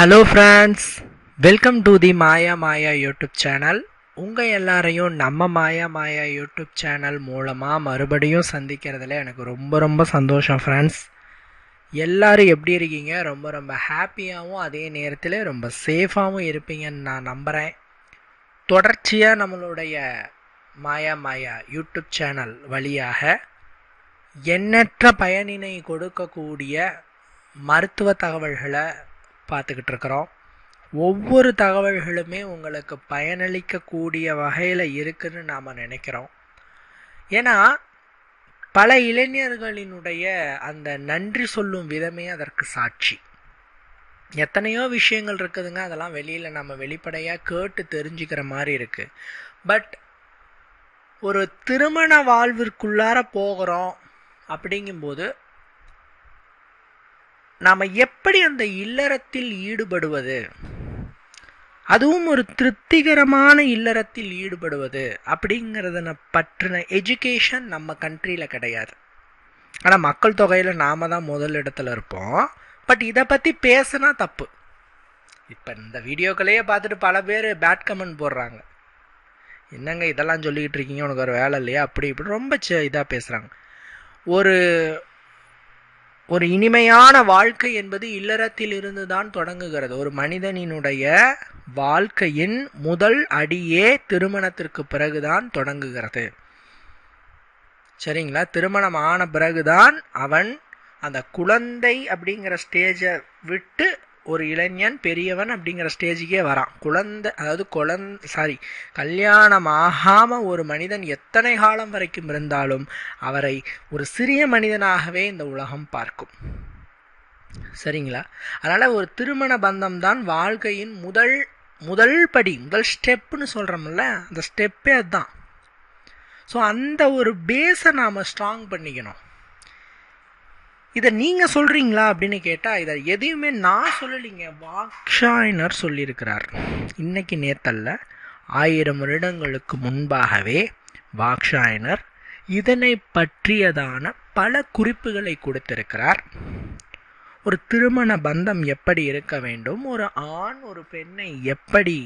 Hello friends welcome to the Maya Maya YouTube channel உங்கள் எல்லாரையும் நம்ம மாயா மாயா யூடியூப் சேனல் மூலமாக மறுபடியும் சந்திக்கிறதுல எனக்கு ரொம்ப ரொம்ப சந்தோஷம் ஃப்ரெண்ட்ஸ் எல்லோரும் எப்படி இருக்கீங்க? ரொம்ப ரொம்ப ஹாப்பியாகவும் அதே நேரத்தில் ரொம்ப சேஃபாகவும் இருப்பீங்கன்னு நான் நம்புகிறேன் தொடர்ச்சியாக நம்மளுடைய மாயா மாயா யூடியூப் சேனல் வழியாக எண்ணற்ற பயனினை கொடுக்கக்கூடிய மருத்துவ தகவல்களை பார்த்துக்கிட்டு இருக்கிறோம் ஒவ்வொரு தகவல்களுமே உங்களுக்கு பயனளிக்கக்கூடிய வகையில் இருக்குதுன்னு நாம் நினைக்கிறோம். ஏன்னா பல இளைஞர்களினுடைய அந்த நன்றி சொல்லும் விதமே அதற்கு சாட்சி. எத்தனையோ விஷயங்கள் இருக்குதுங்க அதெல்லாம் வெளியில் நம்ம வெளிப்படையாக கேட்டு தெரிஞ்சுக்கிற மாதிரி இருக்குது பட் ஒரு திருமண வாழ்விற்குள்ளார போகிறோம் அப்படிங்கும்போது நாம் எப்படி அந்த இல்லறத்தில் ஈடுபடுவது? அதுவும் ஒரு திருப்திகரமான இல்லறத்தில் ஈடுபடுவது அப்படிங்கிறத பற்றின எஜுகேஷன் நம்ம கண்ட்ரியில் கிடையாது. ஆனால் மக்கள் தொகையில் நாம தான் முதல் இடத்துல இருப்போம். பட் இதை பற்றி பேசினா தப்பு. இப்போ இந்த வீடியோக்களையே பார்த்துட்டு பல பேர் பேட் கமெண்ட் போடுறாங்க. என்னங்க இதெல்லாம் சொல்லிக்கிட்டு இருக்கீங்க? உனக்கு ஒரு வேலை இல்லையா? அப்படி இப்படி ரொம்ப இதாக பேசுகிறாங்க ஒரு ஒரு இனிமையான வாழ்க்கை என்பது இல்லறத்திலிருந்து தான் தொடங்குகிறது. ஒரு மனிதனினுடைய வாழ்க்கையின் முதல் அடியே திருமணத்திற்கு பிறகுதான் தொடங்குகிறது. சரிங்களா? திருமணம் ஆன பிறகுதான் அவன் அந்த குழந்தை அப்படிங்கிற ஸ்டேஜை விட்டு ஒரு இளைஞன் பெரியவன் அப்படிங்கிற ஸ்டேஜுக்கே வரான். குழந்தை அதாவது குழந் சாரி கல்யாணம் ஆகாமல் ஒரு மனிதன் எத்தனை காலம் வரைக்கும் இருந்தாலும் அவரை ஒரு சிறிய மனிதனாகவே இந்த உலகம் பார்க்கும். சரிங்களா? அதனால் ஒரு திருமண பந்தம் தான் வாழ்க்கையின் முதல் முதல் படி முதல் ஸ்டெப்புன்னு சொல்கிறோம்ல அந்த ஸ்டெப்பே அதுதான். ஸோ அந்த ஒரு பேஸை நாம் ஸ்ட்ராங் பண்ணிக்கணும். இதை நீங்கள் சொல்கிறீங்களா அப்படின்னு கேட்டால் இதை எதையுமே நான் சொல்லலைங்க. வாக்ஷாயினர் சொல்லியிருக்கிறார். இன்னைக்கு நேத்தல்ல ஆயிரம் வருடங்களுக்கு முன்பாகவே வாக்ஷாயினர் இதனை பற்றியதான பல குறிப்புகளை கொடுத்திருக்கிறார். ஒரு திருமண பந்தம் எப்படி இருக்க வேண்டும்? ஒரு ஆண் ஒரு பெண்ணை எப்படி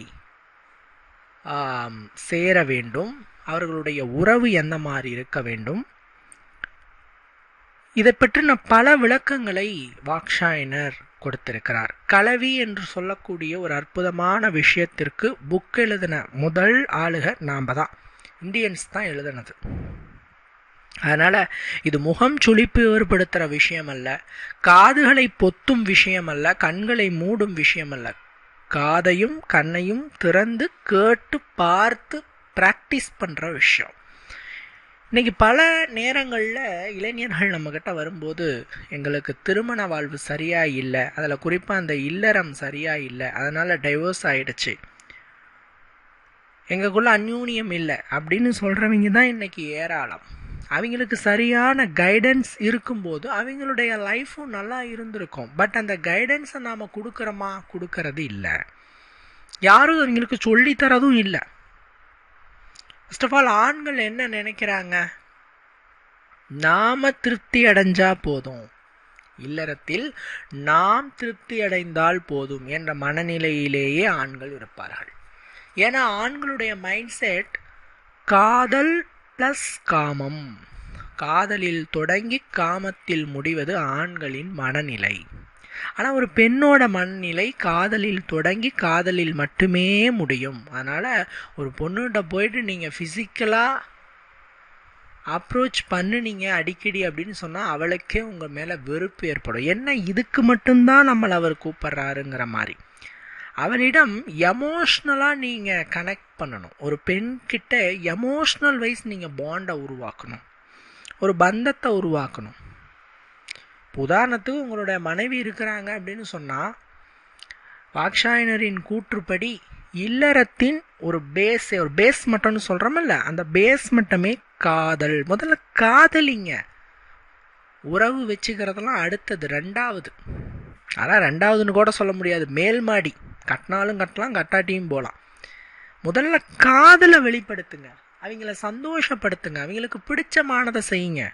சேர வேண்டும்? அவர்களுடைய உறவு எந்த மாதிரி இருக்க வேண்டும்? இதை பற்றின பல விளக்கங்களை வாக்ஷாயினர் கொடுத்திருக்கிறார். கலவி என்று சொல்லக்கூடிய ஒரு அற்புதமான விஷயத்திற்கு புக் எழுதின முதல் ஆளுக நாம் தான் இந்தியன்ஸ் தான் எழுதினது. அதனால் இது முகம் சுழிப்பு ஏற்படுத்துகிற விஷயம் அல்ல காதுகளை பொத்தும் விஷயம் அல்ல கண்களை மூடும் விஷயம் அல்ல காதையும் கண்ணையும் திறந்து கேட்டு பார்த்து ப்ராக்டிஸ் பண்ணுற விஷயம். இன்றைக்கி பல நேரங்களில் இளைஞர்கள் நம்மக்கிட்ட வரும்போது எங்களுக்கு திருமண வாழ்வு சரியாக இல்லை அதில் குறிப்பாக அந்த இல்லறம் சரியாக இல்லை அதனால் டைவர்ஸ் ஆகிடுச்சு எங்களுக்குள்ள அந்யூனியம் இல்லை அப்படின்னு சொல்கிறவங்க தான் இன்றைக்கி ஏராளம். அவங்களுக்கு சரியான கைடன்ஸ் இருக்கும்போது அவங்களுடைய லைஃப்பும் நல்லா இருந்திருக்கும். பட் அந்த கைடன்ஸை நாம் கொடுக்குறோமா? கொடுக்கறது இல்லை. யாரும் அவங்களுக்கு சொல்லித்தரதும் இல்லை. ஃபஸ்ட் ஆஃப் ஆல் ஆண்கள் என்ன நினைக்கிறாங்க? நாம திருப்தி அடைஞ்சா போதும். இல்லறத்தில் நாம் திருப்தி அடைந்தால் போதும் என்ற மனநிலையிலேயே ஆண்கள் இருப்பார்கள். ஏன்னா ஆண்களுடைய மைண்ட் செட் காதல் ப்ளஸ் காமம். காதலில் தொடங்கி காமத்தில் முடிவது ஆண்களின் மனநிலை. ஆனால் ஒரு பெண்ணோட மனநிலை காதலில் தொடங்கி காதலில் மட்டுமே முடியும். அதனால் ஒரு பொண்ணுகிட்ட போயிட்டு நீங்கள் ஃபிசிக்கலாக அப்ரோச் பண்ணுனீங்க அடிக்கடி அப்படின்னு சொன்னால் அவளுக்கே உங்கள் மேலே வெறுப்பு ஏற்படும். என்ன இதுக்கு மட்டும்தான் நம்மளை அவர் கூப்பிட்றாருங்கிற மாதிரி. அவளிடம் எமோஷ்னலாக நீங்கள் கனெக்ட் பண்ணணும். ஒரு பெண்கிட்ட எமோஷ்னல் வைஸ் நீங்கள் பாண்டை உருவாக்கணும். ஒரு பந்தத்தை உருவாக்கணும். உதாரணத்துக்கு உங்களுடைய மனைவி இருக்கிறாங்க அப்படின்னு சொன்னால் வாக்ஷாயனரின் கூற்றுப்படி இல்லறத்தின் ஒரு பேஸ் ஒரு பேஸ் மட்டம்னு சொல்கிறோமில்ல அந்த பேஸ் மட்டமே காதல். முதல்ல காதலிங்க. உறவு வச்சுக்கிறதெல்லாம் அடுத்தது ரெண்டாவது. அதான் ரெண்டாவதுன்னு கூட சொல்ல முடியாது. மேல்மாடி கட்டினாலும் கட்டலாம் கட்டாட்டியும் போகலாம் முதல்ல காதலை வெளிப்படுத்துங்க. அவங்கள சந்தோஷப்படுத்துங்க. அவங்களுக்கு பிடிச்சமானதை செய்யுங்க.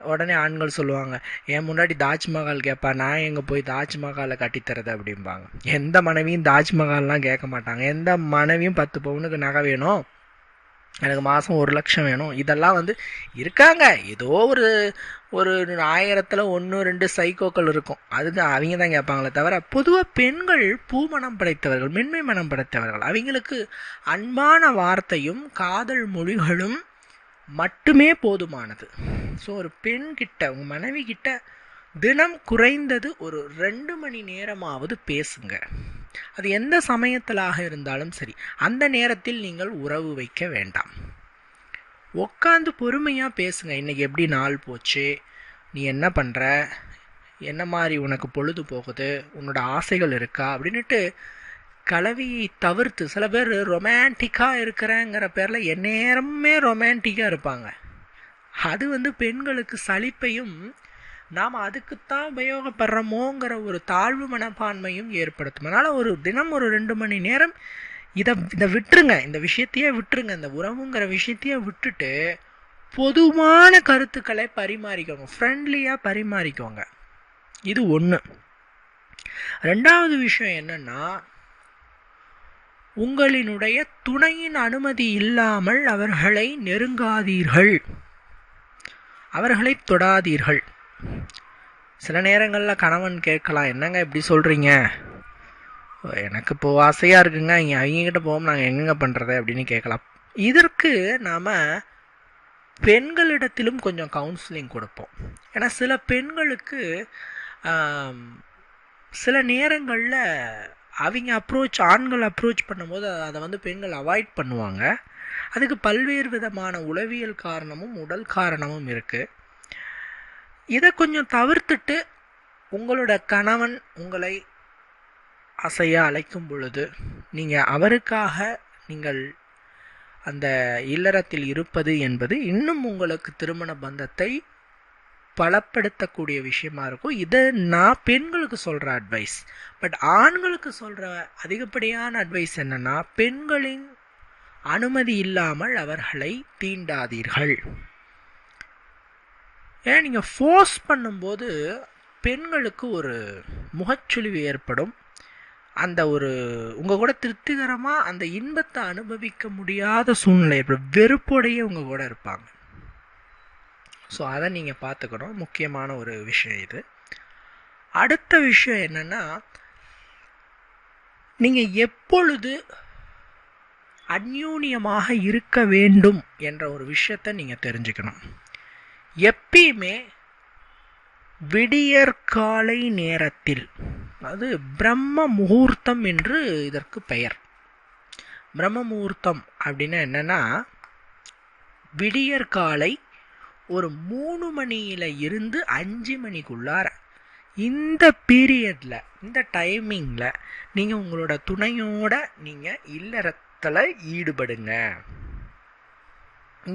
உடனே ஆண்கள் சொல்லுவாங்க என் முன்னாடி தாஜ்மஹால் கேட்பா நான் எங்கே போய் தாஜ்மஹாலை கட்டித்தரது அப்படிம்பாங்க. எந்த மனைவியும் தாஜ்மஹால்லாம் கேட்க மாட்டாங்க. எந்த மனைவியும் பத்து பவுனுக்கு நகை வேணும் எனக்கு மாதம் ஒரு லட்சம் வேணும் இதெல்லாம் வந்து இருக்காங்க. ஏதோ ஒரு ஒரு ஆயிரத்தில் ஒன்று ரெண்டு சைக்கோக்கள் இருக்கும். அதுக்கு அவங்க தான் கேட்பாங்களே தவிர பொதுவாக பெண்கள் பூமணம் படைத்தவர்கள் மென்மை மனம் படைத்தவர்கள் அவங்களுக்கு அன்பான வார்த்தையும் காதல் மொழிகளும் மட்டுமே போதுமானது. ஸோ ஒரு பெண் கிட்ட உங்கள் மனைவி கிட்ட தினம் குறைந்தது ஒரு ரெண்டு மணி நேரமாவது பேசுங்க. அது எந்த சமயத்திலாக இருந்தாலும் சரி அந்த நேரத்தில் நீங்கள் உறவு வைக்க வேண்டாம். உட்காந்து பொறுமையாக பேசுங்க. இன்றைக்கி எப்படி நாள் போச்சு? நீ என்ன பண்ணுற என்ன மாதிரி உனக்கு பொழுது போகுது? உன்னோட ஆசைகள் இருக்கா? அப்படின்னுட்டு கலவியை தவிர்த்து சில பேர் ரொமான்டிக்காக இருக்கிறேங்கிற பேரில் எந்நேரமே ரொமான்டிக்காக இருப்பாங்க. அது வந்து பெண்களுக்கு சலிப்பையும் நாம் அதுக்குத்தான் உபயோகப்படுறோமோங்கிற ஒரு தாழ்வு மனப்பான்மையும் ஏற்படுத்தும். அதனால் ஒரு தினம் ஒரு ரெண்டு மணி நேரம் இதை இதை விட்டுருங்க. இந்த விஷயத்தையே விட்டுருங்க. இந்த உறவுங்கிற விஷயத்தையே விட்டுட்டு பொதுவான கருத்துக்களை பரிமாறிக்கோங்க. ஃப்ரெண்ட்லியாக பரிமாறிக்கோங்க. இது ஒன்று ரெண்டாவது விஷயம் என்னென்னா உங்களினுடைய துணையின் அனுமதி இல்லாமல் அவர்களை நெருங்காதீர்கள். அவர்களை தொடாதீர்கள். சில நேரங்களில் கணவன் கேட்கலாம் என்னங்க இப்படி சொல்கிறீங்க எனக்கு இப்போ ஆசையாக இருக்குங்க. இங்கே அவங்கக்கிட்ட போவோம். நாங்கள் எங்கெங்க பண்ணுறது அப்படின்னு கேட்கலாம். இதற்கு நாம் பெண்களிடத்திலும் கொஞ்சம் கவுன்சிலிங் கொடுப்போம். ஏன்னா சில பெண்களுக்கு சில நேரங்களில் அவங்க அப்ரோச் ஆண்கள் அப்ரோச் பண்ணும்போது அதை வந்து பெண்கள் அவாய்ட் பண்ணுவாங்க. அதுக்கு பல்வேறு விதமான உளவியல் காரணமும் உடல் காரணமும் இருக்குது இதை கொஞ்சம் தவிர்த்துட்டு உங்களோட கணவன் உங்களை அசைய அழைக்கும் பொழுது நீங்கள் அவருக்காக நீங்கள் அந்த இல்லறத்தில் இருப்பது என்பது இன்னும் உங்களுக்கு திருமண பந்தத்தை பலப்படுத்தக்கூடிய விஷயமா இருக்கும். இதை நான் பெண்களுக்கு சொல்கிற அட்வைஸ் பட் ஆண்களுக்கு சொல்கிற அதிகப்படியான அட்வைஸ் என்னென்னா பெண்களின் அனுமதி இல்லாமல் அவர்களை தீண்டாதீர்கள். ஏன்னா நீங்கள் ஃபோர்ஸ் பண்ணும்போது பெண்களுக்கு ஒரு முகச்சுழிவு ஏற்படும். அந்த ஒரு உங்கள் கூட திருப்திகரமாக அந்த இன்பத்தை அனுபவிக்க முடியாத சூழ்நிலை ஏற்படும். வெறுப்போடையே உங்கள் கூட இருப்பாங்க. ஸோ அதை நீங்கள் பார்த்துக்கணும். முக்கியமான ஒரு விஷயம் இது. அடுத்த விஷயம் என்னென்னா நீங்கள் எப்பொழுது அந்யூன்யமாக இருக்க வேண்டும் என்ற ஒரு விஷயத்தை நீங்கள் தெரிஞ்சுக்கணும். எப்பயுமே விடியற்காலை நேரத்தில் அது பிரம்ம முகூர்த்தம் என்று இதற்கு பெயர். பிரம்ம முகூர்த்தம் அப்படின்னா என்னென்னா விடியற்காலை ஒரு மூணு மணியில் இருந்து அஞ்சு மணிக்குள்ளார இந்த பீரியடில் இந்த டைமிங்கில் நீங்கள் உங்களோட துணையோட நீங்கள் இல்லறத்தில் ஈடுபடுங்க.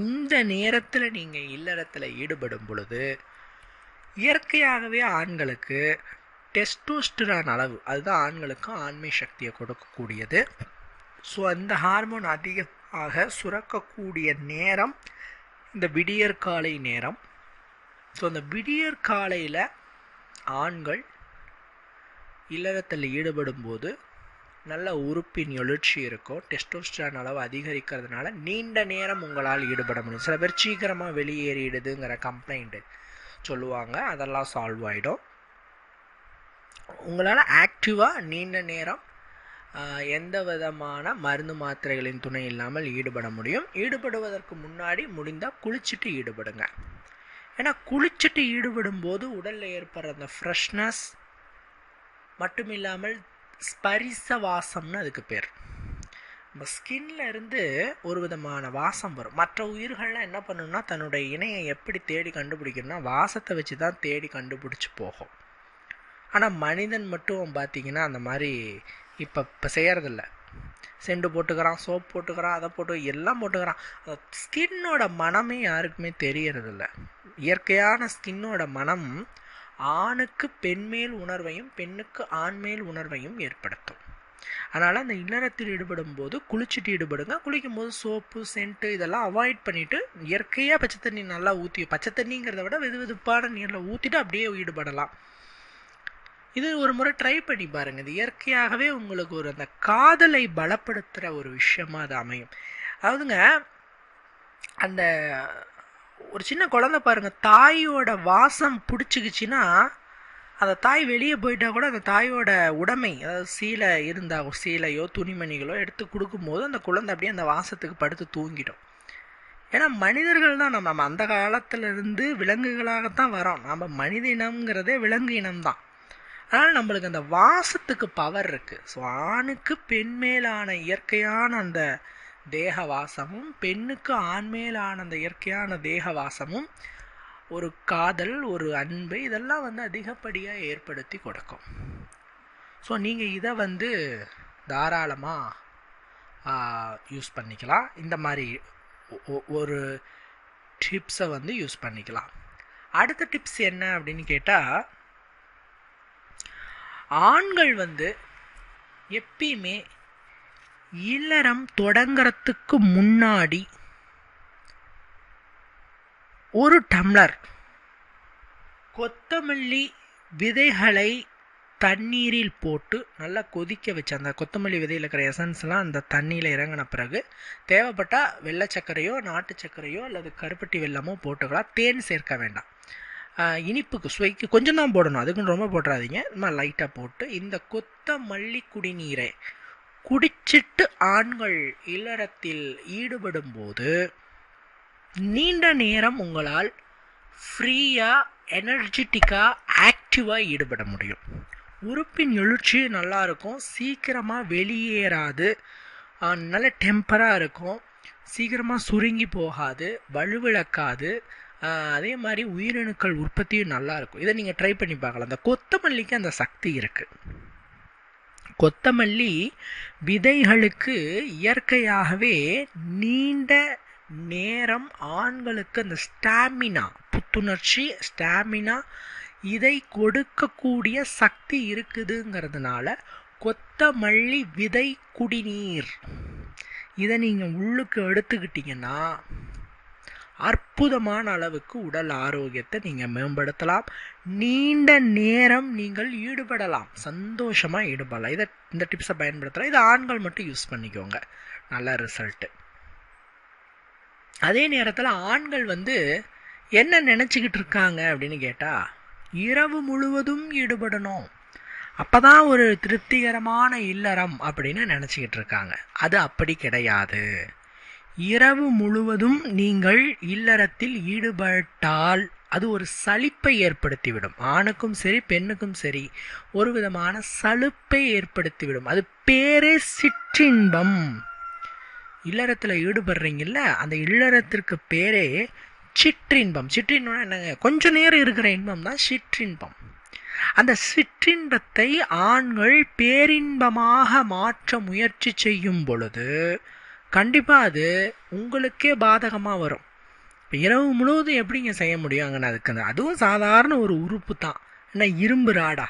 இந்த நேரத்தில் நீங்கள் இல்லறத்தில் ஈடுபடும் பொழுது இயற்கையாகவே ஆண்களுக்கு டெஸ்டோஸ்டரான் அளவு அதுதான் ஆண்களுக்கும் ஆண்மை சக்தியை கொடுக்கக்கூடியது. ஸோ அந்த ஹார்மோன் அதிகமாக சுரக்கக்கூடிய நேரம் இந்த விடியற்காலை நேரம். ஸோ அந்த விடியற்காலையில் ஆண்கள் இல்லறத்தில் ஈடுபடும் போது நல்ல உறுப்பின் எழுச்சி இருக்கும். டெஸ்டோஸ்டான் அளவு அதிகரிக்கிறதுனால நீண்ட நேரம் உங்களால் ஈடுபட முடியும். சில பேர் சீக்கிரமாக வெளியேறிடுதுங்கிற கம்ப்ளைண்ட்டு சொல்லுவாங்க. அதெல்லாம் சால்வ் ஆகிடும் உங்களால் ஆக்டிவாக நீண்ட நேரம் எந்த விதமான மருந்து மாத்திரைகளின் துணை இல்லாமல் ஈடுபட முடியும்? ஈடுபடுவதற்கு முன்னாடி முடிந்தால் குளிச்சுட்டு ஈடுபடுங்க. ஏன்னா குளிச்சுட்டு ஈடுபடும் போது உடலில் ஏற்படுற அந்த ஃப்ரெஷ்னஸ் மட்டும் இல்லாமல் ஸ்பரிச வாசம்னு அதுக்கு பேர். நம்ம ஸ்கின்ல இருந்து ஒரு விதமான வாசம் வரும். மற்ற உயிர்கள்லாம் என்ன பண்ணணும்னா தன்னுடைய இணையை எப்படி தேடி கண்டுபிடிக்கணும்னா வாசத்தை வச்சு தான் தேடி கண்டுபிடிச்சி போகும். ஆனால் மனிதன் மட்டும் பார்த்தீங்கன்னா அந்த மாதிரி இப்போ இப்போ செய்கிறதில்ல செண்டு போட்டுக்கிறான் சோப் போட்டுக்கிறான் அதை போட்டு எல்லாம் போட்டுக்கிறான். அந்த ஸ்கின்னோட மனமே யாருக்குமே தெரியறதில்ல. இயற்கையான ஸ்கின்னோட மனம் ஆணுக்கு பெண்மேல் உணர்வையும் பெண்ணுக்கு ஆண்மேல் உணர்வையும் ஏற்படுத்தும். அதனால் அந்த இல்லறத்தில் ஈடுபடும் போது குளிச்சுட்டு ஈடுபடுங்க. குளிக்கும் போது சோப்பு சென்ட்டு இதெல்லாம் அவாய்ட் பண்ணிவிட்டு இயற்கையாக பச்சை தண்ணி நல்லா ஊற்றி பச்சை தண்ணிங்கிறத விட வெது வெதுப்பான நீரில் ஊற்றிட்டு அப்படியே ஈடுபடலாம். இது ஒரு முறை ட்ரை பண்ணி பாருங்க. இது இயற்கையாகவே உங்களுக்கு ஒரு அந்த காதலை பலப்படுத்துகிற ஒரு விஷயமா அது அமையும். அதாவதுங்க அந்த ஒரு சின்ன குழந்தை பாருங்க. தாயோட வாசம் பிடிச்சிக்கிச்சின்னா அந்த தாய் வெளியே போயிட்டா கூட அந்த தாயோட உடைமை அதாவது சீலை இருந்தால் சீலையோ துணிமணிகளோ எடுத்து கொடுக்கும்போது அந்த குழந்தை அப்படியே அந்த வாசத்துக்கு படுத்து தூங்கிடும். ஏன்னா மனிதர்கள் தான் நம்ம நம்ம அந்த காலத்திலிருந்து விலங்குகளாகத்தான் வரோம் நம்ம மனித இனம்ங்கிறதே விலங்கு இனம்தான். அதனால் நம்மளுக்கு அந்த வாசத்துக்கு பவர் இருக்குது ஸோ ஆணுக்கு பெண் மேலான இயற்கையான அந்த தேக வாசமும் பெண்ணுக்கு ஆண் மேலான அந்த இயற்கையான தேக வாசமும் ஒரு காதல் ஒரு அன்பு இதெல்லாம் வந்து அதிகப்படியாக ஏற்படுத்தி கொடுக்கும். ஸோ நீங்கள் இதை வந்து தாராளமாக யூஸ் பண்ணிக்கலாம். இந்த மாதிரி ஒரு டிப்ஸை வந்து யூஸ் பண்ணிக்கலாம். அடுத்த டிப்ஸ் என்ன அப்படின்னு கேட்டால் ஆண்கள் வந்து எப்பயுமே இல்லறம் தொடங்கிறதுக்கு முன்னாடி ஒரு டம்ளர் கொத்தமல்லி விதைகளை தண்ணீரில் போட்டு நல்லா கொதிக்க வச்சு அந்த கொத்தமல்லி விதையில் இருக்கிற எசன்ஸ்லாம் அந்த தண்ணியில் இறங்கின பிறகு தேவைப்பட்டால் வெள்ளை சர்க்கரையோ நாட்டு சர்க்கரையோ அல்லது கருப்பட்டி வெள்ளமோ போட்டுக்கலாம். தேன் சேர்க்க வேண்டாம். இனிப்புக்கு சுவைக்கு கொஞ்சம் தான் போடணும். அதுக்குன்னு ரொம்ப போட்டுறாதீங்க. நம்ம லைட்டாக போட்டு இந்த கொத்தமல்லி குடிநீரை குடிச்சிட்டு ஆண்கள் இல்லறத்தில் ஈடுபடும் போது நீண்ட நேரம் உங்களால் ஃப்ரீயாக எனர்ஜெட்டிக்காக ஆக்டிவாக ஈடுபட முடியும். உறுப்பின் எழுச்சி நல்லா இருக்கும். சீக்கிரமாக வெளியேறாது. நல்ல டெம்பராக இருக்கும். சீக்கிரமாக சுருங்கி போகாது. வலுவிழக்காது. அதே மாதிரி உயிரணுக்கள் உற்பத்தியும் நல்லா இருக்கும் இதை நீங்கள் ட்ரை பண்ணி பார்க்கலாம். அந்த கொத்தமல்லிக்கு அந்த சக்தி இருக்குது கொத்தமல்லி விதைகளுக்கு இயற்கையாகவே நீண்ட நேரம் ஆண்களுக்கு அந்த ஸ்டாமினா புத்துணர்ச்சி ஸ்டாமினா இதை கொடுக்கக்கூடிய சக்தி இருக்குதுங்கிறதுனால கொத்தமல்லி விதை குடிநீர். இதை நீங்கள் உள்ளுக்கு எடுத்துக்கிட்டிங்கன்னா அற்புதமான அளவுக்கு உடல் ஆரோக்கியத்தை நீங்கள் மேம்படுத்தலாம். நீண்ட நேரம் நீங்கள் ஈடுபடலாம். சந்தோஷமாக ஈடுபடலாம். இதை இந்த டிப்ஸை பயன்படுத்தலாம். இதை ஆண்கள் மட்டும் யூஸ் பண்ணிக்கோங்க. நல்ல ரிசல்ட்டு அதே நேரத்தில் ஆண்கள் வந்து என்ன நினச்சிக்கிட்டு இருக்காங்க அப்படின்னு கேட்டால் இரவு முழுவதும் ஈடுபடணும். அப்பதான் ஒரு திருப்திகரமான இல்லறம் அப்படின்னு நினச்சிக்கிட்டு இருக்காங்க. அது அப்படி கிடையாது. இரவு முழுவதும் நீங்கள் இல்லறத்தில் ஈடுபட்டால் அது ஒரு சலிப்பை ஏற்படுத்திவிடும். ஆணுக்கும் சரி பெண்ணுக்கும் சரி ஒரு விதமான சலுப்பை ஏற்படுத்திவிடும். அது பேரே சிற்றின்பம். இல்லறத்தில் ஈடுபடுறீங்கல்ல அந்த இல்லறத்திற்கு பேரே சிற்றின்பம். சிற்றின்பம் என்னங்க? கொஞ்ச நேரம் இருக்கிற இன்பம் தான் சிற்றின்பம். அந்த சிற்றின்பத்தை ஆண்கள் பேரின்பமாக மாற்ற முயற்சி செய்யும் பொழுது கண்டிப்பாக அது உங்களுக்கே பாதகமாக வரும். இப்போ இரவு முழுவதும் எப்படிங்க செய்ய முடியும்? அங்கே அதுக்கு அதுவும் சாதாரண ஒரு உறுப்பு தான். என்ன இரும்பு ராடா?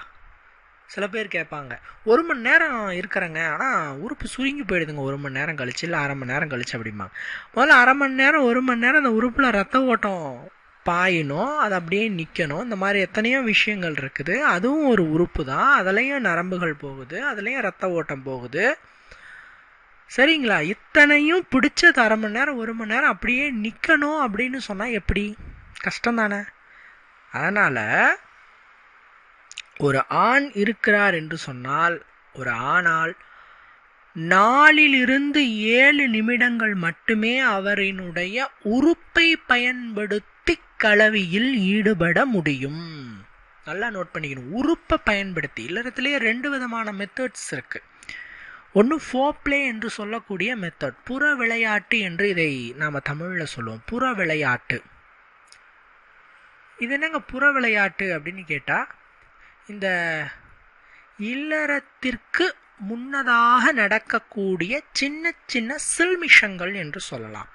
சில பேர் கேட்பாங்க. ஒரு மணி நேரம் இருக்கிறேங்க ஆனால் உறுப்பு சுருங்கி போயிடுதுங்க. ஒரு மணி நேரம் கழிச்சு இல்லை அரை மணி நேரம் கழிச்சு அப்படிம்பாங்க. முதல்ல அரை மணி நேரம் ஒரு மணி நேரம் அந்த உறுப்பில் ரத்த ஓட்டம் பாயணும். அது அப்படியே நிற்கணும் இந்த மாதிரி எத்தனையோ விஷயங்கள் இருக்குது. அதுவும் ஒரு உறுப்பு தான். அதுலேயும் நரம்புகள் போகுது. அதுலேயும் ரத்த ஓட்டம் போகுது. சரிங்களா? இத்தனையும் பிடிச்சது அரை மணி நேரம் ஒரு மணி நேரம் அப்படியே நிற்கணும் அப்படின்னு சொன்னால் எப்படி? கஷ்டம் தானே அதனால் ஒரு ஆண் இருக்கிறார் என்று சொன்னால் ஒரு ஆணால் நாலிலிருந்து ஏழு நிமிடங்கள் மட்டுமே அவரினுடைய உறுப்பை பயன்படுத்தி கலவியில் ஈடுபட முடியும். நல்லா நோட் பண்ணிக்கணும். உறுப்பை பயன்படுத்தி. இல்லறத்துலேயே ரெண்டு விதமான மெத்தட்ஸ் இருக்குது ஒன்று ஃபோப்ளே என்று சொல்லக்கூடிய மெத்தட் புற விளையாட்டு என்று இதை நாம் தமிழில் சொல்லுவோம். புற விளையாட்டு. இது என்னங்க புற விளையாட்டு அப்படின்னு கேட்டால் இந்த இல்லறத்திற்கு முன்னதாக நடக்கக்கூடிய சின்ன சின்ன சில்மிஷங்கள் என்று சொல்லலாம்.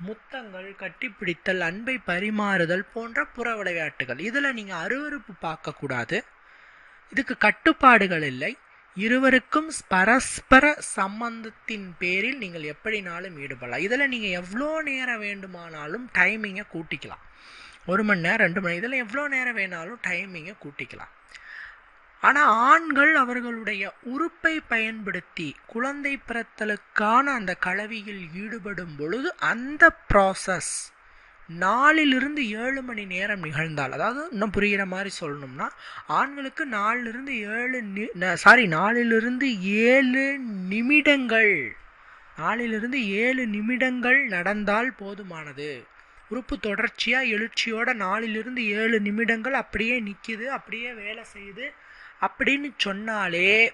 முத்தங்கள் கட்டிப்பிடித்தல் அன்பை பரிமாறுதல் போன்ற புற விளையாட்டுகள். இதில் நீங்கள் அருவறுப்பு பார்க்கக்கூடாது. இதுக்கு கட்டுப்பாடுகள் இல்லை. இருவருக்கும் பரஸ்பர சம்பந்தத்தின் பேரில் நீங்கள் எப்படினாலும் ஈடுபடலாம். இதில் நீங்கள் எவ்வளோ நேரம் வேண்டுமானாலும் டைமிங்கை கூட்டிக்கலாம். ஒரு மணி நேரம் ரெண்டு மணி இதில் எவ்வளோ நேரம் வேணாலும் டைமிங்கை கூட்டிக்கலாம். ஆனால் ஆண்கள் அவர்களுடைய உறுப்பை பயன்படுத்தி குழந்தை பிறத்தலுக்கான அந்த கலவியில் ஈடுபடும் பொழுது அந்த ப்ராசஸ் நாலிலிருந்து ஏழு மணி நேரம் நிகழ்ந்தால் அதாவது இன்னும் புரிகிற மாதிரி சொல்லணும்னா ஆண்களுக்கு நாலிலிருந்து ஏழு சாரி நாலிலிருந்து ஏழு நிமிடங்கள் நாலிலிருந்து ஏழு நிமிடங்கள் நடந்தால் போதுமானது. உறுப்பு தொடர்ச்சியாக எழுச்சியோட நாலிலிருந்து ஏழு நிமிடங்கள் அப்படியே நிற்கிது அப்படியே வேலை செய்யுது அப்படின்னு சொன்னாலே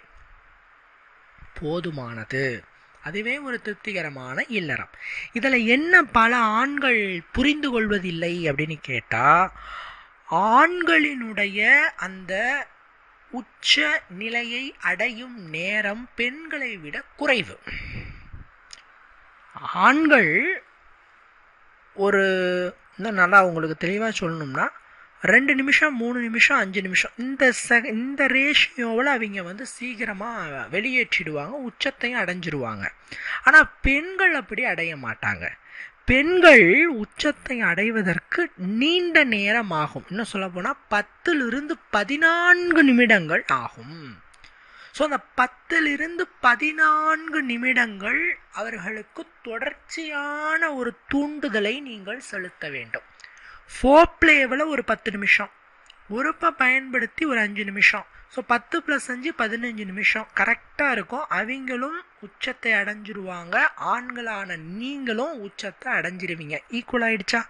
போதுமானது. அதுவே ஒரு திருப்திகரமான இல்லறம். இதில் என்ன பல ஆண்கள் புரிந்து கொள்வதில்லை அப்படின்னு கேட்டால் ஆண்களினுடைய அந்த உச்ச நிலையை அடையும் நேரம் பெண்களை விட குறைவு. ஆண்கள் ஒரு இன்னும் நல்லா உங்களுக்கு தெளிவாக சொல்லணும்னா ரெண்டு நிமிஷம் மூணு நிமிஷம் அஞ்சு நிமிஷம். இந்த செ இந்த ரேஷியோவில் அவங்க வந்து சீக்கிரமாக வெளியேற்றிடுவாங்க உச்சத்தையும் அடைஞ்சிருவாங்க. ஆனால் பெண்கள் அப்படி அடைய மாட்டாங்க. பெண்கள் உச்சத்தை அடைவதற்கு நீண்ட நேரம் ஆகும் இன்னும் சொல்ல போனால் பத்திலிருந்து பதினான்கு நிமிடங்கள் ஆகும். ஸோ அந்த பத்திலிருந்து பதினான்கு நிமிடங்கள் அவர்களுக்கு தொடர்ச்சியான ஒரு தூண்டுதலை நீங்கள் செலுத்த வேண்டும். ஃபோப்ளேவில் ஒரு பத்து நிமிஷம். உறுப்பை பயன்படுத்தி ஒரு அஞ்சு நிமிஷம். ஸோ பத்து ப்ளஸ் அஞ்சு பதினஞ்சு நிமிஷம். கரெக்டாக இருக்கும். அவங்களும் உச்சத்தை அடைஞ்சிருவாங்க. ஆண்களான நீங்களும் உச்சத்தை அடைஞ்சிருவீங்க. ஈக்குவல் ஆயிடுச்சா?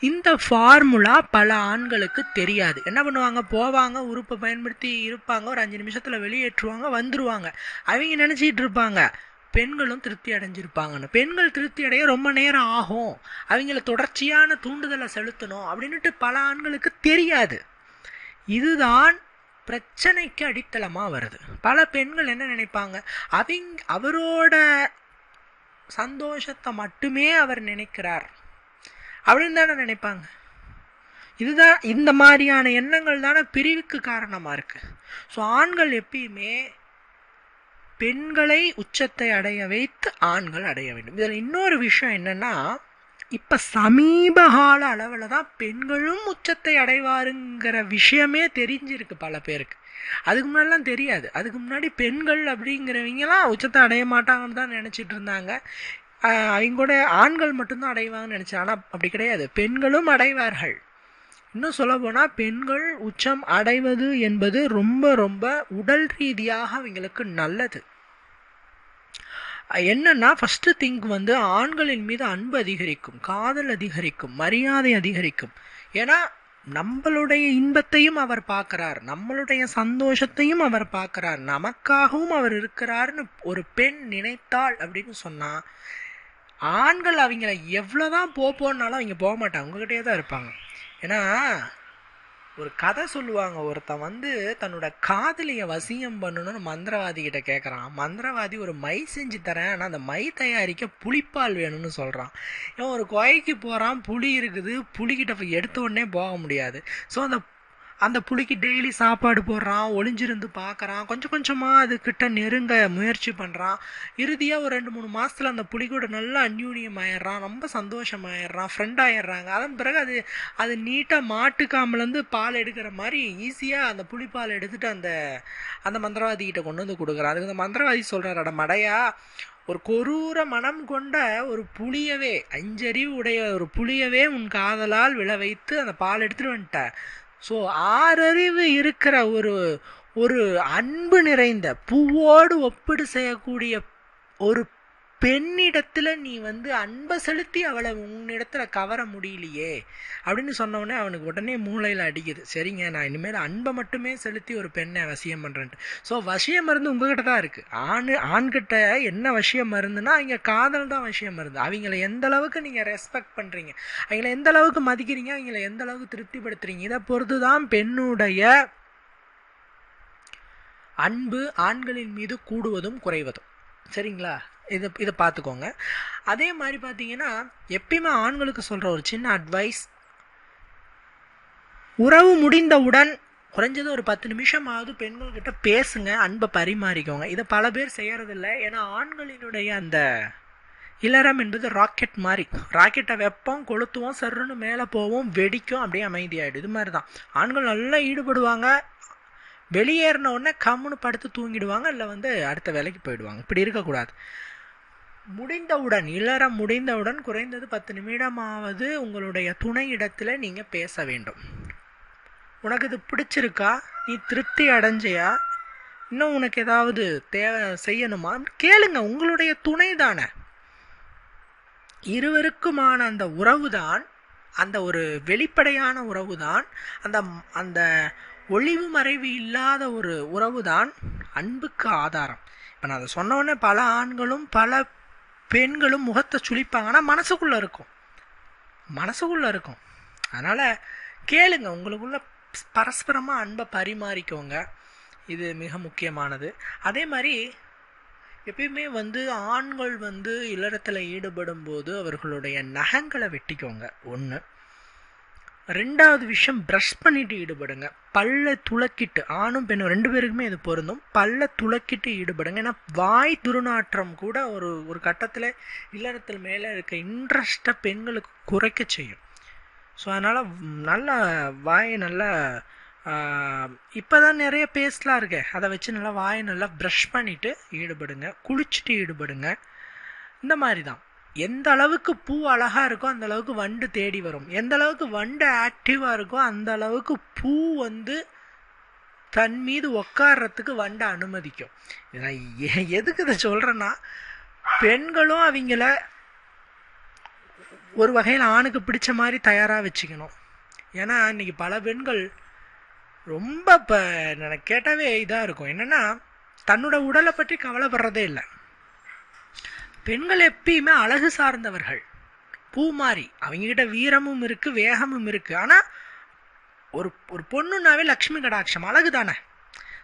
இந்த ஃபார்முலா பல ஆண்களுக்கு தெரியாது. என்ன பண்ணுவாங்க? போவாங்க உறுப்பை பயன்படுத்தி இருப்பாங்க. ஒரு அஞ்சு நிமிஷத்தில் வெளியேற்றுவாங்க வந்துடுவாங்க அவங்க நினச்சிட்டு இருப்பாங்க. பெண்களும் திருப்தி அடைஞ்சிருப்பாங்கன்னு. பெண்கள் திருப்தி அடைய ரொம்ப நேரம் ஆகும். அவங்கள தொடர்ச்சியான தூண்டுதலை செலுத்தணும் அப்படின்ட்டு பல ஆண்களுக்கு தெரியாது. இதுதான் பிரச்சனைக்கு அடித்தளமாக வருது. பல பெண்கள் என்ன நினைப்பாங்க? அவங்க அவரோட சந்தோஷத்தை மட்டுமே அவர் நினைக்கிறார் அப்படின்னு தானே நினைப்பாங்க. இதுதான் இந்த மாதிரியான எண்ணங்கள் தானே பிரிவுக்கு காரணமாக இருக்குது ஸோ ஆண்கள் எப்பயுமே பெண்களை உச்சத்தை அடைய வைத்து ஆண்கள் அடைய வேண்டும். இதில் இன்னொரு விஷயம் என்னென்னா இப்போ சமீப கால அளவில் தான் பெண்களும் உச்சத்தை அடைவாருங்கிற விஷயமே தெரிஞ்சிருக்கு பல பேருக்கு. அதுக்கு முன்னாடிலாம் தெரியாது. அதுக்கு முன்னாடி பெண்கள் அப்படிங்கிறவங்கலாம் உச்சத்தை அடைய மாட்டாங்கன்னு தான் நினச்சிட்டு இருந்தாங்க. அவங்க கூட ஆண்கள் மட்டும்தான் அடைவாங்கன்னு நினச்சேன். ஆனால் அப்படி கிடையாது. பெண்களும் அடைவார்கள். இன்னும் சொல்லப்போனால் பெண்கள் உச்சம் அடைவது என்பது ரொம்ப ரொம்ப உடல் ரீதியாக அவங்களுக்கு நல்லது. என்னன்னா ஃபஸ்ட்டு திங்க் வந்து ஆண்களின் மீது அன்பு அதிகரிக்கும் காதல் அதிகரிக்கும் மரியாதை அதிகரிக்கும். ஏன்னா நம்மளுடைய இன்பத்தையும் அவர் பார்க்குறார் நம்மளுடைய சந்தோஷத்தையும் அவர் பார்க்குறார் நமக்காகவும் அவர் இருக்கிறார்னு ஒரு பெண் நினைத்தாள் அப்படின்னு சொன்னால் ஆண்கள் அவங்கள எவ்வளோதான் போப்போன்னாலும் அவங்க போக மாட்டாங்க உங்ககிட்டயே தான் இருப்பாங்க. ஏன்னா ஒரு கதை சொல்லுவாங்க. ஒருத்தன் வந்து தன்னோட காதலியை வசியம் பண்ணணும்னு மந்திரவாதி கிட்ட கேட்குறான் மந்திரவாதி ஒரு மை செஞ்சு தரேன் ஆனால் அந்த மை தயாரிக்க புளிப்பால் வேணும்னு சொல்கிறான் இவன் ஒரு கொயைக்கு போகிறான் புளி இருக்குது. புளிக்கிட்ட எடுத்த உடனே போக முடியாது. ஸோ அந்த அந்த புளிக்கு டெய்லி சாப்பாடு போடுறான் ஒளிஞ்சிருந்து பார்க்குறான் கொஞ்சம் கொஞ்சமாக அதுக்கிட்ட நெருங்க முயற்சி பண்ணுறான் இறுதியாக ஒரு ரெண்டு மூணு மாதத்தில் அந்த புலி கூட நல்லா அந்யூனியம் ஆயிடுறான் ரொம்ப சந்தோஷமாயிடுறான் ஃப்ரெண்ட் ஆயிடுறாங்க. அதன் பிறகு அது அது நீட்டாக மாட்டுக்காமலேருந்து பால் எடுக்கிற மாதிரி ஈஸியாக அந்த புளிப்பால் எடுத்துகிட்டு அந்த அந்த மந்திரவாதிக்கிட்ட கொண்டு வந்து கொடுக்குறான். அதுக்கு அந்த மந்திரவாதி சொல்கிறார் அட மடையா ஒரு கொரூர மனம் கொண்ட ஒரு புளியவே அஞ்சறிவு உடைய ஒரு புளியவே உன் காதலால் விழ வைத்து அந்த பால் எடுத்துகிட்டு வந்துட்ட. ஸோ ஆறறிவு இருக்கிற ஒரு ஒரு அன்பு நிறைந்த பூவோடு ஒப்பிடு செய்யக்கூடிய ஒரு பெண்ணிடத்தில் நீ வந்து அன்பை செலுத்தி அவளை உன்னிடத்துல கவர முடியலையே அப்படின்னு சொன்னோடனே அவனுக்கு உடனே மூளையில் அடிக்குது. சரிங்க நான் இனிமேல் அன்பை மட்டுமே செலுத்தி ஒரு பெண்ணை வசியம் பண்ணுறேன்ட்டு ஸோ வசிய மருந்து உங்ககிட்ட தான் இருக்குது ஆண் ஆண்கிட்ட என்ன வசிய மருந்துன்னா அவங்க காதல் தான் வசிய மருந்து. அவங்கள எந்த அளவுக்கு நீங்கள் ரெஸ்பெக்ட் பண்ணுறீங்க அவங்கள எந்த அளவுக்கு மதிக்கிறீங்க? அவங்கள எந்த அளவுக்கு திருப்திப்படுத்துறீங்க? இதை பொறுத்து தான் பெண்ணுடைய அன்பு ஆண்களின் மீது கூடுவதும் குறைவதும். சரிங்களா? இதை இதை பார்த்துக்கோங்க அதே மாதிரி பார்த்தீங்கன்னா எப்பயுமே ஆண்களுக்கு சொல்கிற ஒரு சின்ன அட்வைஸ் உறவு முடிந்தவுடன் குறைஞ்சது ஒரு பத்து நிமிஷமாவது பெண்கள்கிட்ட பேசுங்க அன்பை பரிமாறிக்கோங்க. இதை பல பேர் செய்கிறதில்ல ஏன்னா ஆண்களினுடைய அந்த இளரம் என்பது ராக்கெட் மாதிரி ராக்கெட்டை வைப்போம் கொளுத்துவோம் சருன்னு மேலே போவோம் வெடிக்கும் அப்படியே அமைதியாயிடும். இது மாதிரி தான் ஆண்கள் நல்லா ஈடுபடுவாங்க. வெளியேறின உடனே கம்முன்னு படுத்து தூங்கிடுவாங்க இல்லை வந்து அடுத்த வேலைக்கு போயிடுவாங்க. இப்படி இருக்கக்கூடாது. முடிந்தவுடன் இளரம் முடிந்தவுடன் குறைந்தது பத்து நிமிடமாவது உங்களுடைய துணை இடத்துல நீங்கள் பேச வேண்டும். உனக்கு இது பிடிச்சிருக்கா? நீ திருப்தி அடைஞ்சியா? இன்னும் உனக்கு ஏதாவது தேவை செய்யணுமா? கேளுங்க உங்களுடைய துணை தானே. இருவருக்குமான அந்த உறவு தான் அந்த ஒரு வெளிப்படையான உறவு தான் அந்த அந்த ஒளிவு மறைவு இல்லாத ஒரு உறவு தான் அன்புக்கு ஆதாரம். இப்போ நான் அதை சொன்ன உடனே பல ஆண்களும் பல பெண்களும் முகத்தை சுழிப்பாங்க ஆனால் மனசுக்குள்ளே இருக்கும். மனசுக்குள்ளே இருக்கும். அதனால் கேளுங்க. உங்களுக்குள்ள பரஸ்பரமாக அன்பை பரிமாறிக்கோங்க. இது மிக முக்கியமானது. அதே மாதிரி எப்பயுமே வந்து ஆண்கள் வந்து இல்லறத்தில் ஈடுபடும் போது அவர்களுடைய நகங்களை வெட்டிக்கோங்க. ஒன்று ரெண்டாவது விஷயம் ப்ரஷ் பண்ணிட்டு ஈடுபடுங்க. பல்ல துளக்கிட்டு ஆணும் பெண்ணும் ரெண்டு பேருக்குமே இது பொருந்தும். பல்ல துளக்கிட்டு ஈடுபடுங்க. ஏன்னா வாய் துருநாற்றம் கூட ஒரு ஒரு கட்டத்தில் இல்லறத்தில் மேலே இருக்க இன்ட்ரெஸ்ட்டை பெண்களுக்கு குறைக்க செய்யும். ஸோ அதனால் நல்லா வாயை நல்லா இப்போ தான் நிறைய பேஸ்ட்லாம் இருக்கு. அதை வச்சு நல்லா வாயை நல்லா ப்ரஷ் பண்ணிவிட்டு ஈடுபடுங்க. குளிச்சுட்டு ஈடுபடுங்க. இந்த மாதிரி தான். எந்த அளவுக்கு பூ அழகாக இருக்கோ அந்த அளவுக்கு வண்டு தேடி வரும். எந்த அளவுக்கு வண்டு ஆக்டிவாக இருக்கோ அந்த அளவுக்கு பூ வந்து தன் மீது உக்காடுறதுக்கு வண்டை அனுமதிக்கும். நான் எதுக்கு இதை சொல்கிறேன்னா பெண்களும் அவங்கள ஒரு வகையில் ஆணுக்கு பிடிச்ச மாதிரி தயாராக வச்சுக்கணும். ஏன்னா இன்னைக்கு பல பெண்கள் ரொம்ப இப்போ எனக்கு கேட்டாவே இதாக இருக்கும். என்னென்னா தன்னோட உடலை பற்றி கவலைப்படுறதே இல்லை. பெண்கள் எப்பயுமே அழகு சார்ந்தவர்கள். பூ மாதிரி அவங்ககிட்ட வீரமும் இருக்குது வேகமும் இருக்குது ஆனால் ஒரு ஒரு பொண்ணுனாவே லக்ஷ்மி கடாட்சம் அழகு தானே?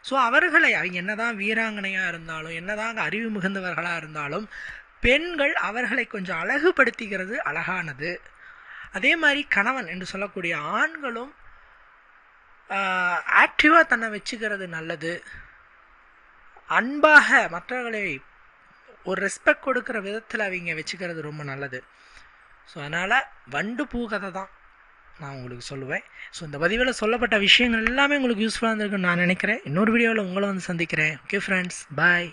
ஸோ அவர்களை அவங்க என்னதான் வீராங்கனையாக இருந்தாலும் என்னதான் அறிவு மிகுந்தவர்களாக இருந்தாலும் பெண்கள் அவர்களை கொஞ்சம் அழகுபடுத்திக்கிறது அழகானது. அதே மாதிரி கணவன் என்று சொல்லக்கூடிய ஆண்களும் ஆக்டிவாக தன்னை வச்சுக்கிறது நல்லது. அன்பாக மற்றவர்களை ஒரு ரெஸ்பெக்ட் கொடுக்குற விதத்தில் அவங்க வச்சுக்கிறது ரொம்ப நல்லது. ஸோ அதனால் வண்டு பூ கதை தான் நான் உங்களுக்கு சொல்லுவேன். ஸோ இந்த பதிவில் சொல்லப்பட்ட விஷயங்கள் எல்லாமே உங்களுக்கு யூஸ்ஃபுல்லாக இருந்திருக்குன்னு நான் நினைக்கிறேன். இன்னொரு வீடியோவில் உங்களை வந்து சந்திக்கிறேன். Okay friends bye